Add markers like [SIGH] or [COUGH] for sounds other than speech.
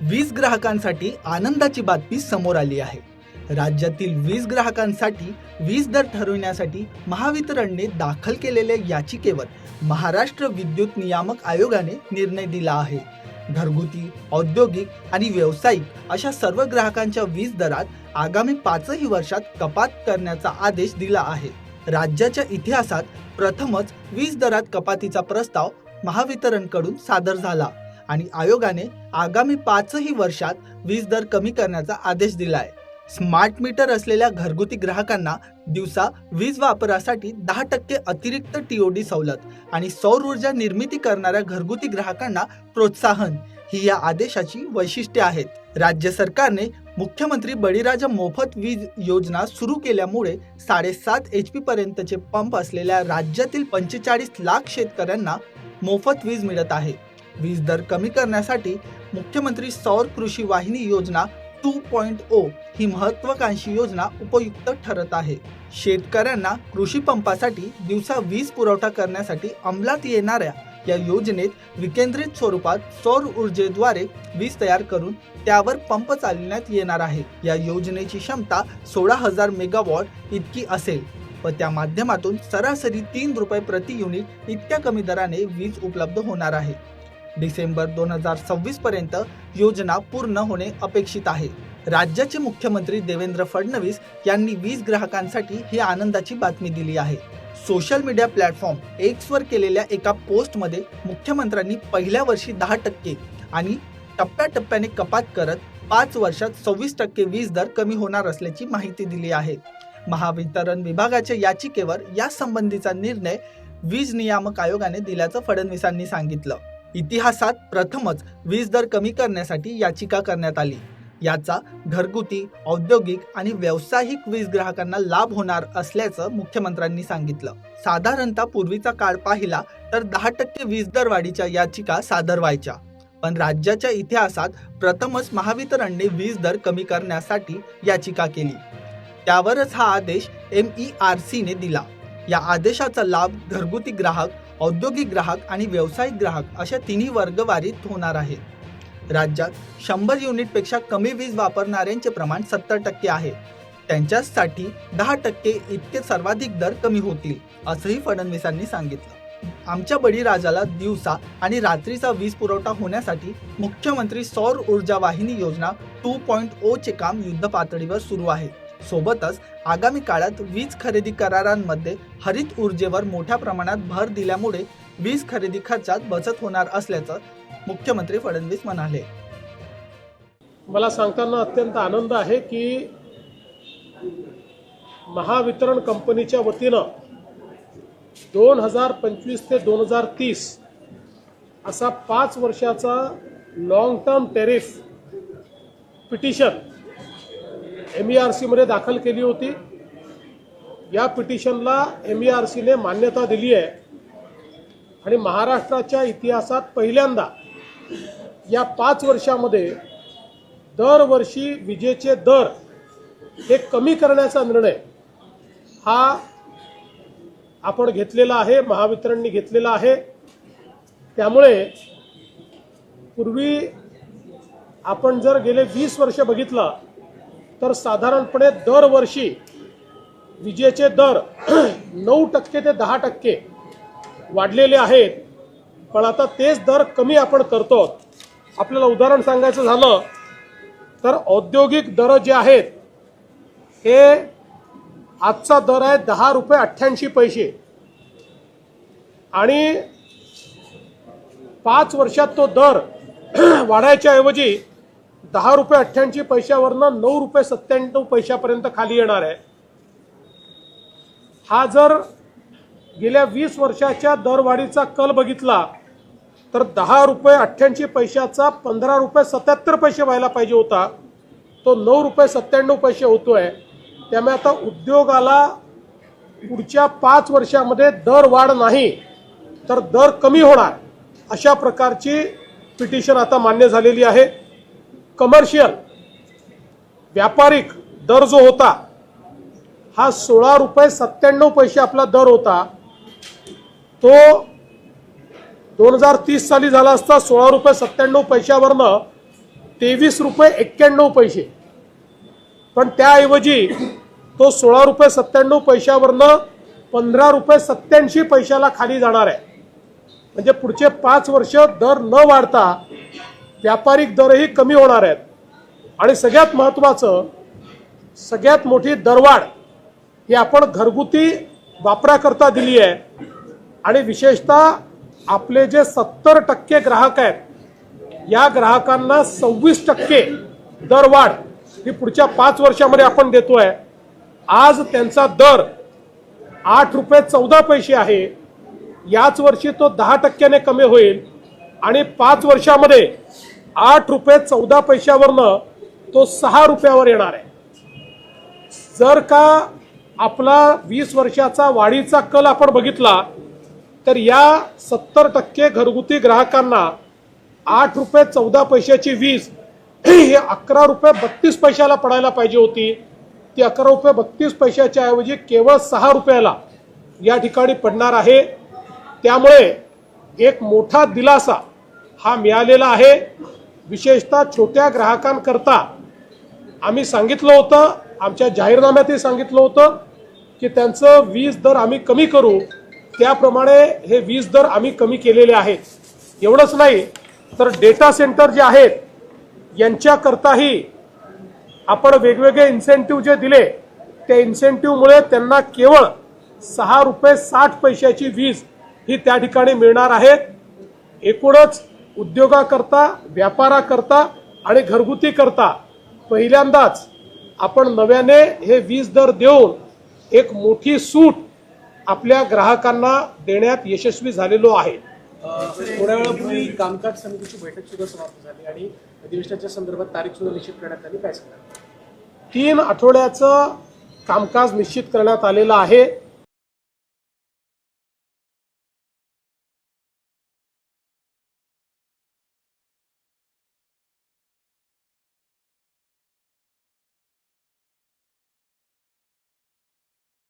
वीज ग्राहकांसाठी आनंदाची बातमी समोर आली आहे. राज्यातील वीज ग्राहकांसाठी वीज दर ठरविण्यासाठी महावितरणने दाखल केलेल्या याचिकेवर महाराष्ट्र विद्युत नियामक आयोगाने निर्णय दिला आहे. घरगुती औद्योगिक आणि व्यावसायिक अशा सर्व ग्राहकांच्या वीज दरात आगामी पाचही वर्षात कपात करण्याचा आदेश दिला आहे. राज्याच्या इतिहासात प्रथमच वीज दरात कपातीचा प्रस्ताव महावितरणकडून सादर झाला. आणि आयोगाने आगामी पाचही वर्षात वीज दर कमी करण्याचा आदेश दिलाय. स्मार्ट मीटर असलेल्या घरगुती ग्राहकांना दिवसा वीज वापरासाठी दहा टक्के अतिरिक्त टीओडी सवलत आणि सौर ऊर्जा निर्मिती करणाऱ्या घरगुती ग्राहकांना प्रोत्साहन ही या आदेशाची वैशिष्ट्ये आहेत. राज्य सरकारने मुख्यमंत्री बळीराजा मोफत वीज योजना सुरू केल्यामुळे साडेसात एच पी पर्यंतचे पंप असलेल्या राज्यातील पंचेचाळीस लाख शेतकऱ्यांना मोफत वीज मिळत आहे. वीज दर कमी करण्यासाठी मुख्यमंत्री सौर कृषी वाहिनी योजना टू पॉइंट ओ ही महत्वाकांक्षी योजना उपयुक्त ठरत आहे. शेतकऱ्यांना कृषी पंपासाठी दिवसा वीज पुरवठा करण्यासाठी अंमलात येणाऱ्या या योजनेत विकेंद्रित स्वरूपात सौर ऊर्जेद्वारे वीज तयार करून त्यावर पंप चालविण्यात येणार आहे. या योजनेची क्षमता सोळा हजार मेगावॉट इतकी असेल. व त्या माध्यमातून सरासरी तीन रुपये प्रति युनिट इतक्या कमी दराने वीज उपलब्ध होणार आहे. डिसेंबर दोन हजार सव्वीस पर्यंत योजना पूर्ण होणे अपेक्षित आहे. राज्याचे मुख्यमंत्री देवेंद्र फडणवीस यांनी वीज ग्राहकांसाठी ही आनंदाची बातमी दिली आहे. सोशल मीडिया प्लॅटफॉर्म एक्स वर केलेल्या एका पोस्टमध्ये मुख्यमंत्र्यांनी पहिल्या वर्षी दहा टक्के आणि टप्प्याटप्प्याने कपात करत पाच वर्षात सव्वीस टक्के वीज दर कमी होणार असल्याची माहिती दिली आहे. महावितरण विभागाच्या याचिकेवर या संबंधीचा निर्णय वीज नियामक आयोगाने दिल्याचं फडणवीसांनी सांगितलं. इतिहासात प्रथमच वीज दर कमी करण्यासाठी याचिका करण्यात आली. याचा घरगुती औद्योगिक आणि व्यावसायिक वीज ग्राहकांना लाभ होणार असल्याचं मुख्यमंत्र्यांनी सांगितलं. साधारणतः पूर्वीचा काळ पाहिला तर दहा टक्के वीज दर वाढीच्या याचिका सादर व्हायच्या. पण राज्याच्या इतिहासात प्रथमच महावितरणने वीज दर कमी करण्यासाठी याचिका केली. त्यावरच हा आदेश एम ई आर सीने दिला. या आदेशाचा लाभ घरगुती ग्राहक औद्योगिक ग्राहक आणि व्यावसायिक ग्राहक अशा तिन्ही वर्गवारीत होणार आहे राज्यात शंभर युनिटपेक्षा कमी वीज वापरणाऱ्यांचे प्रमाण सत्तर टक्के आहे. त्यांच्यासाठी दहा टक्के इतके सर्वाधिक दर कमी होतील असंही फडणवीसांनी सांगितलं. आमच्या बळीराजाला दिवसा आणि रात्रीचा वीज पुरवठा होण्यासाठी मुख्यमंत्री सौर ऊर्जा वाहिनी योजना टू पॉइंट ओ चे काम युद्ध पातळीवर सुरू आहे. सोबतच आगामी काळात वीज खरेदी करारांमध्ये हरित ऊर्जेवर मोठ्या प्रमाणात भर दिल्यामुळे वीज खरेदी खर्चात बचत होणार असल्याचं मुख्यमंत्री फडणवीस म्हणाले. मला सांगताना अत्यंत आनंद आहे की महावितरण कंपनीच्या वतीनं दोन हजार पंचवीस ते दोन हजार तीस असा पाच वर्षाचा long term tariff petition M E R सीमध्ये दाखल केली होती. या पिटिशनला एम ई आर सीने मान्यता दिली आहे. आणि महाराष्ट्राच्या इतिहासात पहिल्यांदा या पाच वर्षामध्ये दरवर्षी विजेचे दर हे कमी करण्याचा निर्णय हा आपण घेतलेला आहे महावितरणनी घेतलेला आहे. त्यामुळे पूर्वी आपण जर गेले वीस वर्ष बघितलं तर साधारणपणे दरवर्षी विजेचे दर [CLEARS THROAT] नऊ टक्के ते दहा टक्के वाढलेले आहेत. पण आता तेच दर कमी आपण करतो. आपल्याला उदाहरण सांगायचं झालं तर औद्योगिक दर जे आहेत हे आजचा दर आहे दहा रुपये अठ्ठ्याऐंशी पैसे. आणि पाच वर्षात तो दर [CLEARS THROAT] वाढायच्या ऐवजी दहा रुपये अठ्ठ्याऐंशी पैशावरनं नऊ रुपये सत्त्याण्णव पैशापर्यंत खाली येणार आहे. हा जर गेल्या वीस वर्षाच्या दरवाढीचा कल बघितला तर दहा रुपये अठ्ठ्याऐंशी पैशाचा पंधरा रुपये सत्याहत्तर पैसे व्हायला पाहिजे होता. तो नऊ रुपये सत्त्याण्णव पैसे होतोय. त्यामुळे आता उद्योगाला पुढच्या पाच वर्षामध्ये दर वाढ नाही तर दर कमी होणार अशा प्रकारची पिटिशन आता मान्य झालेली आहे. कमर्शियल व्यापारिक दर जो होता हा सोळा रुपये सत्त्याण्णव पैसे आपला दर होता तो दोन हजार तीस साली झाला असता सोळा रुपये सत्त्याण्णव पैशावरनं तेवीस रुपये एक्क्याण्णव पैसे. पण त्याऐवजी तो सोळा रुपये सत्त्याण्णव पैशावरनं पंधरा रुपये सत्याऐंशी पैशाला खाली जाणार आहे. म्हणजे पुढचे पाच वर्ष दर न वाढता व्यापारिक दरही कमी होणार आहेत. आणि सगळ्यात महत्त्वाचं सगळ्यात मोठी दरवाढ ही आपण घरगुती वापराकरता दिली आहे. आणि विशेषतः आपले जे सत्तर टक्के ग्राहक आहेत या ग्राहकांना सव्वीस टक्के दरवाढ ही पुढच्या पाच वर्षामध्ये आपण देतोय. आज त्यांचा दर आठ रुपये चौदा पैसे आहे. याच वर्षी तो दहा टक्क्याने कमी होईल. आणि पाच वर्षामध्ये आठ रुपये चौदा पैशावरनं तो सहा रुपयावर येणार आहे. जर का आपला वीस वर्षाचा वाढीचा कल आपण बघितला तर या सत्तर टक्के घरगुती ग्राहकांना आठ रुपये चौदा पैशाची वीज ही अकरा रुपये बत्तीस पैशाला पडायला पाहिजे होती. ती अकरा रुपये बत्तीस पैशाच्या ऐवजी केवळ सहा रुपयाला या ठिकाणी पडणार आहे. त्यामुळे एक मोठा दिलासा हा मिळालेला आहे. विशेषतः छोट्या ग्राहकांकरता. आम्ही सांगितलं होतं आमच्या जाहीरनाम्यातही सांगितलं होतं की त्यांचं वीज दर आम्ही कमी करू. त्याप्रमाणे हे वीज दर आम्ही कमी केलेले आहेत. एवढंच नाही तर डेटा सेंटर जे आहेत यांच्याकरताही आपण वेगवेगळे इन्सेंटिव्ह जे दिले त्या इन्सेंटिव्हमुळे त्यांना केवळ सहा रुपये साठ पैशाची वीज ही त्या ठिकाणी मिळणार आहे. एकूणच उद्योगाकरता व्यापाराकरता आणि घरगुती करता पहिल्यांदाच आपण नव्याने हे वीज दर देऊन एक मोठी सूट आपल्या ग्राहकांना देण्यात यशस्वी झालेलो आहे. थोड्या वेळापूर्वी कामकाज समितीची बैठक सुद्धा समाप्त झाली आणि अधिवेशनाच्या संदर्भात तारीख सुद्धा निश्चित करण्यात आली. काय सांगणार तीन आठवड्याचं कामकाज निश्चित करण्यात आलेलं आहे.